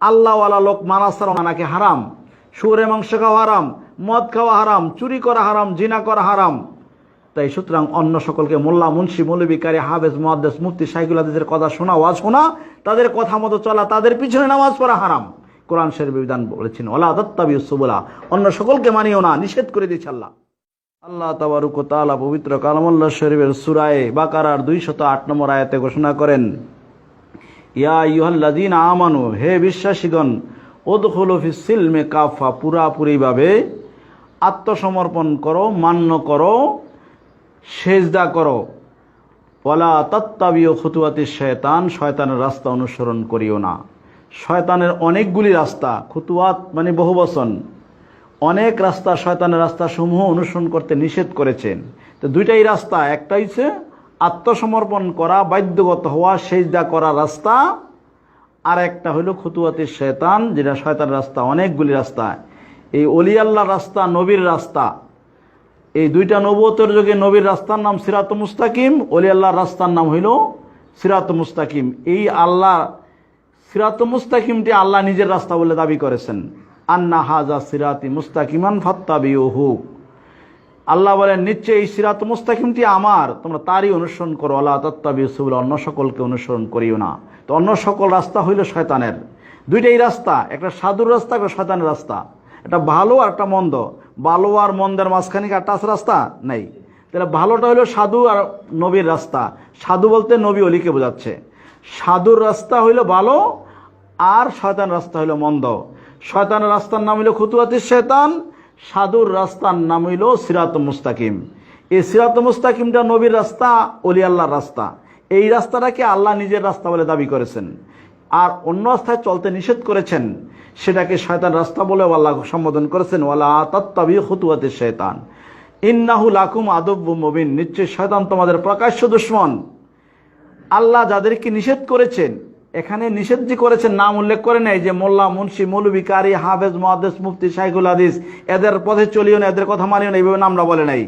আল্লাহওয়ালা লোক মানাসার মানাকে হারাম। সুরে মাংস খাওয়া হারাম, মদ খাওয়া হারাম, চুরি করা হারাম, জিনা করা হারাম। তাই সুতরাং অন্য সকলকে মোল্লা, মুন্সি মৌলবিকারী হাফেজ, মহাদ্দেস, মুফতি সাইকুল হাদিসের কথা শোনা, ওয়াজ শোনা, তাদের কথা মতো চলা, তাদের পিছনে নামাজ পড়া হারাম। কোরআন শরীফ বিধান বলেছেন ওলা দত্তাবি সুবলা অন্য সকলকে মানিও না, নিষেধ করে দিয়েছে আল্লাহ। আল্লাহ তাবারুক ও তাআলা পবিত্র কালামুল্লাহ শরীফের সুরায়ে বাকারার দুইশত আট নম্বর আয়াতে ঘোষণা করেন ইয়া ইউহাল্লাদিন আমানু, হে বিশ্বাসীগণ ওদখুলু ফিস সিলমে কাফা পুরাপুরিভাবে আত্মসমর্পণ করো, মান্য করো, সেজদা করো। পলা তত্তাবিও খুতুয়াতি শয়তান, শয়তানের রাস্তা অনুসরণ করিও না। শয়তানের অনেকগুলি রাস্তা, খুতুয়াত মানে বহু বচন। অনেক রাস্তা শয়তানের রাস্তা সমূহ অনুসরণ করতে নিষেধ করেছেন। তো দুইটাই রাস্তা একটা হচ্ছে আত্মসমর্পণ করা, বাধ্যগত হওয়া, সেজদা করা রাস্তা। আর একটা হলো খুতুয়াতি শয়তান, যেটা শয়তান রাস্তা, অনেকগুলি রাস্তা। এই অলি আল্লাহর রাস্তা, নবীর রাস্তা। এই দুইটা নবতের যুগে নবীর রাস্তার নাম সিরাত মুস্তাকিম, অলি আল্লাহর রাস্তার নাম হইল সিরাত মুস্তাকিম। এই আল্লাহ, সিরাত মুস্তাকিমটি আল্লাহ নিজের রাস্তা বলে দাবি করেছেন। আন্না হাজা সিরাতি মুস্তাকিমান ফাত্তাবিউহু। আল্লাহ বলেন নিশ্চয় এই সিরাত মুস্তাকিমটি আমার। তোমরা তারই অনুসরণ করো। আল্লাহ তত্তাবি সুবুল, অন্য সকলকে অনুসরণ করিও না। তো অন্য সকল রাস্তা হইল শয়তানের। দুইটাই রাস্তা, একটা সাধুর রাস্তা, একটা শয়তানের রাস্তা। একটা ভালো আর একটা মন্দ। ভালো আর মন্দের মাঝখানে একটা আছে রাস্তা? নেই। তাহলে ভালোটা হলো সাধু আর নবীর রাস্তা। সাধু বলতে নবী অলিকে বোঝাচ্ছে। সাধুর রাস্তা হইল ভালো আর শয়তান রাস্তা হইল মন্দ। শয়তানের রাস্তার নাম হইল খুতুয়াতির শয়তান। সাধুর রাস্তার নাম হইল সিরাত মুস্তাকিম। এই সিরাত মুস্তাকিমটা নবীর রাস্তা, অলি আল্লাহর রাস্তা। এই রাস্তাটাকে আল্লাহ নিজের রাস্তা বলে দাবি করেছেন। আর অন্য রাস্তায় চলতে নিষেধ করেছেন, সেটাকে শয়তান রাস্তা বলে আল্লাহ সম্বোধন করেছেন, ওয়ালা তত্তাবি খুতুয়াতির শয়তান। ইন্নাহু লাকুম আদব্য মবিন। নিশ্চয় শয়তান তোমাদের প্রকাশ্য দুশ্মন। আল্লাহ যাদেরকে নিষেধ করেছেন এখানে নিষেধ যে করেছেন, নাম উল্লেখ করে নেই, যে মোল্লা, মুন্সি মৌলবী কারি, হাফেজ মহাদেস মুফতি শাইকুল হাদিস, এদের পথে চলিও না, এদের কথা মানিও না, এইভাবে নামটা বলে নাই।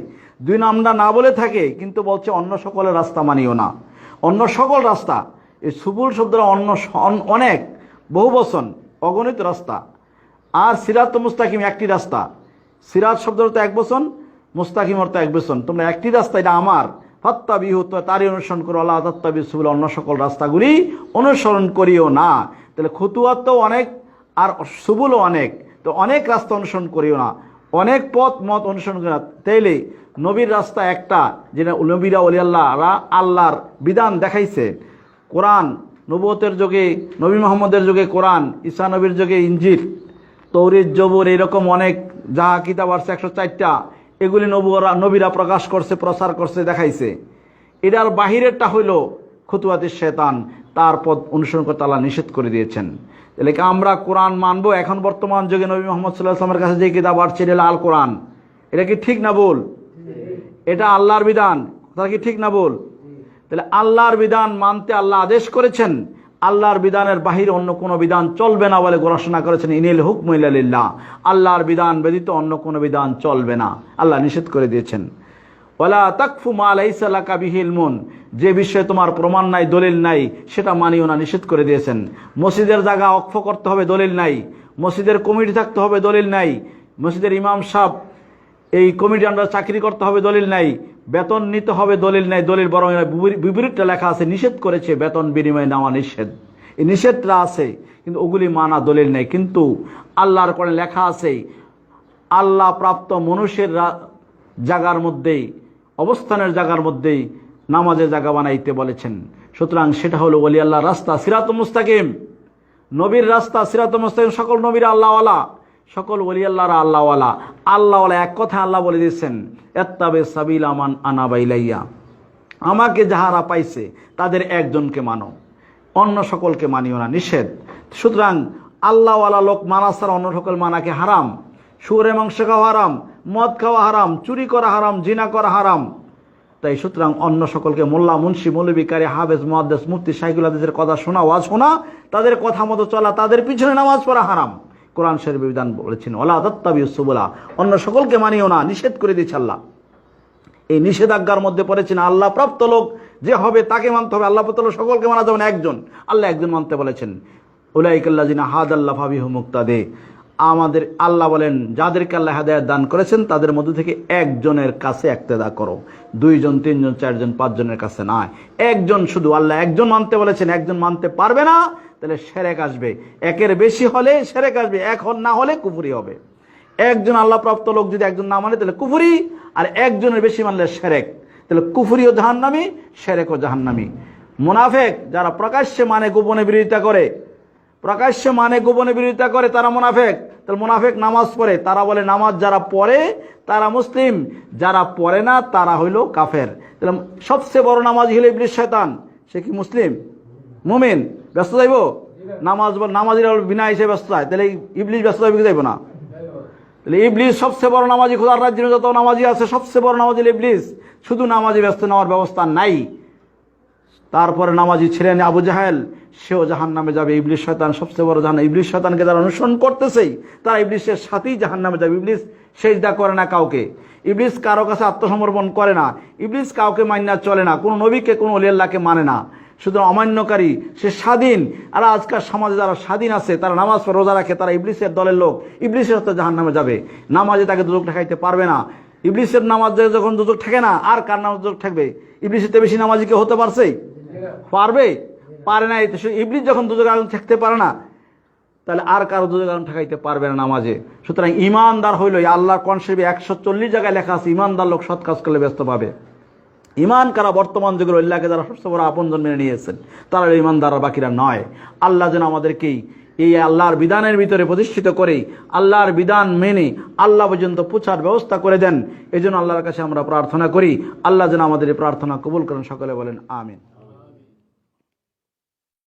দুই নামটা না বলে থাকে, কিন্তু বলছে অন্য সকলের রাস্তা মানিও না। অন্য সকল রাস্তা, এই সুবুল শব্দরা অন্য অনেক বহু বচন অগণিত রাস্তা। আর সিরাত মুস্তাকিম একটি রাস্তা। সিরাত শব্দের অর্থ এক বচন, মুস্তাকিম অর্থ এক বচন। তোমরা একটি রাস্তা, এটা আমার হত্যা বিহু তো তারই অনুসরণ করো, আল্লাহ তত্তা বিসুবুল অন্য সকল রাস্তাগুলি অনুসরণ করিও না। তাহলে খুতুয়াত তো অনেক, আর সুবুলও অনেক, তো অনেক রাস্তা অনুসরণ করিও না। অনেক পথ, মত অনুসরণ করিও না। তাইলে নবীর রাস্তা একটা, যেটা নবীরা অলি আল্লাহরা আল্লাহর বিধান দেখাইছে। কোরআন নবতের যুগে, নবী মোহাম্মদের যুগে কোরআন, ঈসা নবীর যুগে ইঞ্জিল তৌরিদ জবুর এরকম অনেক, যাহা কিতাব আসছে একশো চারটা এগুলি নবুরা নবীরা প্রকাশ করছে, প্রচার করছে, দেখাইছে। এটার বাহিরেরটা হইল খুতুয়াতি শেতান তার পথ অনুসরণ করতে আল্লাহ নিষেধ করে দিয়েছেন। তাহলে কি আমরা কোরআন মানব? এখন বর্তমান যুগে নবী মোহাম্মদ সাল্লাহ আসলামের কাছে যে কিতাব আসছে, এটা আল কোরআন এটা কি ঠিক না বল এটা আল্লাহর বিধান। কথা কি ঠিক না বল তাহলে আল্লাহর বিধান মানতে আল্লাহ আদেশ করেছেন। আল্লাহর বিধানের বাহিরে অন্য কোনো বিধান চলবে না বলে ঘোষণা করেছেন ইনিল হুকমিল্লাহ আল্লাহর বিধান ব্যতীত অন্য কোনো বিধান চলবে না। আল্লাহ নিষেধ করে দিয়েছেন। ওলা তাকফু মা লাইসালাকা বিহিল মুন যে বিষয়ে তোমার প্রমাণ নাই, দলিল নাই, সেটা মানিও না, নিষেধ করে দিয়েছেন। মসজিদের জায়গা অক্ষ করতে হবে, দলিল নাই। মসজিদের কমিটি থাকতে হবে, দলিল নাই। মসজিদের ইমাম সাহেব এই কমিটি আন্ডার চাকরি করতে হবে, দলিল নাই। বেতন নিতে হবে, দলিল নাই। দলিল বরং বিপরীতটা লেখা আছে, নিষেধ করেছে, বেতন বিনিময়ে নেওয়া নিষেধ। এই নিষেধটা আছে, কিন্তু ওগুলি মানা দলিল নেই। কিন্তু আল্লাহর করে লেখা আছে, আল্লাহ প্রাপ্ত মনুষ্যের জাগার মধ্যেই, অবস্থানের জায়গার মধ্যেই নামাজের জায়গা বানাইতে বলেছেন। সুতরাং সেটা হলো ওলি আল্লাহ রাস্তা সিরাত মুস্তাকিম। নবীর রাস্তা সিরাত মুস্তাকিম, সকল নবীর আল্লাহওয়ালা। সকল ওলি আল্লাহরা আল্লাহওয়ালা। আল্লাহওয়ালা এক কথা আল্লাহ বলে দিয়েছেন, এত্তাবে সাবিল আমান আনাবাইলাইয়া আমাকে যাহারা পাইছে, তাদের একজনকে মানো, অন্য সকলকে মানিও না, নিষেধ। সুতরাং আল্লাহওয়ালা লোক মানা ছাড়া অন্য সকল মানাকে হারাম? সুরে মাংস খাওয়া হারাম, মদ খাওয়া হারাম, চুরি করা হারাম, জিনা করা হারাম। তাই সুতরাং অন্য সকলকে মোল্লা, মুন্সি মৌলবিকারী হাফেজ, মহাদ্দেস, মুফতি হাদিসের কথা শোনা, ওয়াজ শোনা, তাদের কথা মতো চলা, তাদের পিছনে নামাজ পড়া হারাম। কোরআন শরীফ বিধান বলেছেন ওলা দত্তাবি সুবলা অন্য সকলকে মানিও না, নিষেধ করে দিয়েছে আল্লাহ। এই নিষেধাজ্ঞার মধ্যে পড়েছেন, আল্লাহ প্রাপ্ত লোক যে হবে তাকে মানতে হবে, আল্লাহ প্রাপ্ত লোক সকলকে মানা যাবে না, একজন। আল্লাহ একজন মানতে বলেছেন উলাইকাল্লাজিনা হাদ আল্লাহ ফাবিহু মুক্তাদে আমাদের আল্লাহ বলেন, যাদেরকে আল্লাহ হেদায়ত দান করেছেন, তাদের মধ্যে থেকে একজনের কাছে একতেদা করো। দুইজন, তিনজন, চারজন, পাঁচজনের কাছে নয়। একজন শুধু আল্লাহ একজন মানতে বলেছেন, একজন মানতে পারবে না তাহলে সেরেক আসবে। একের বেশি হলে সেরেক আসবে হল না হলে কুফুরি হবে। একজন আল্লাহ প্রাপ্ত লোক যদি একজন না মানে তাহলে কুফুরি, আর একজনের বেশি মানলে সেরেক। তাহলে কুফুরিও জাহান্নামি, সেরেকও জাহান্নামি। মুনাফেক যারা প্রকাশ্যে মানে গোপনে বিরোধিতা করে, প্রকাশ্যে মানে গোপনে বিরোধিতা করে তারা মুনাফেক। তাহলে মুনাফেক নামাজ পড়ে, তারা বলে নামাজ যারা পড়ে, তারা মুসলিম। যারা পড়ে না, তারা হইল কাফের। তাহলে সবচেয়ে বড় নামাজ হলো ইবলিশ শয়তান, সে কি মুসলিম? মুমিন, ব্যস্ত যাইব? নামাজ নামাজিরা বিনা হিসেবে ব্যস্ত যায়। তাহলে ইবলিশ ব্যস্ত যাইব কি যাইব না? তাহলে ইবলিস সবচেয়ে বড় নামাজি খোদার রাজ্যের যত নামাজি আছে, সবচেয়ে বড় নামাজি ইবলিশ শুধু নামাজি ব্যস্ত নেওয়ার ব্যবস্থা নাই। তারপরে নামাজি ছিলেন আবু জাহেল, সেও জাহান নামে যাবে। ইবলিশ শয়তান সবচেয়ে বড় জাহান ইবলিশ শয়তানকে যারা অনুসরণ করতেছেই তারা ইবলিশের সাথেই জাহান নামে যাবে। ইবলিশ সেজদা করে না কাউকে। ইবলিশ কারও কাছে আত্মসমর্পণ করে না। ইবলিশ কাউকে মান্যা চলে না। কোনো নবীকে, কোনো অলিয়াল্লাহকে মানে না। শুধু অমান্যকারী, সে স্বাধীন। আর আজকাল সমাজে যারা স্বাধীন আছে, তারা নামাজ পড়ে, রোজা রাখে, তারা ইবলিশের দলের লোক। ইবলিশের হতে জাহান নামে যাবে। নামাজে তাকে দুযোগ ঠেকাইতে পারবে না। ইবলিশের নামাজে যখন দুযোগ ঠেকে না, আর কার নামাজ দুযোগ ঠেকবে? ইবলিশের বেশি নামাজি কেউ হতে পারছে? পারবে? পারে না এতে সে- ইবলিশ যখন দুযোগ আগুন থাকতে পারে না, তাহলে আর কারও দুযোগ আগুন ঠেকাইতে পারবে না নামাজে। সুতরাং ইমানদার হইল, এই আল্লাহর কনসেপে একশো চল্লিশ জায়গায় লেখা আছে, ইমানদার লোক সৎ কাজ করলে ব্যস্ত পাবে। ইমান কারা বর্তমান যুগের আল্লাহকে যারা সবচেয়ে বড় আপনজন মেনে নিয়েছেন, তারা ইমানদাররা, বাকিরা নয়। আল্লাহ যেন আমাদেরকেই এই আল্লাহর বিধানের ভিতরে প্রতিষ্ঠিত করে, আল্লাহর বিধান মেনে, আল্লাহ পর্যন্ত পৌঁছার ব্যবস্থা করে দেন এই জন্য আল্লাহর কাছে আমরা প্রার্থনা করি। আল্লাহ যেন আমাদের প্রার্থনা কবুল করেন, সকলে বলেন, আমিন।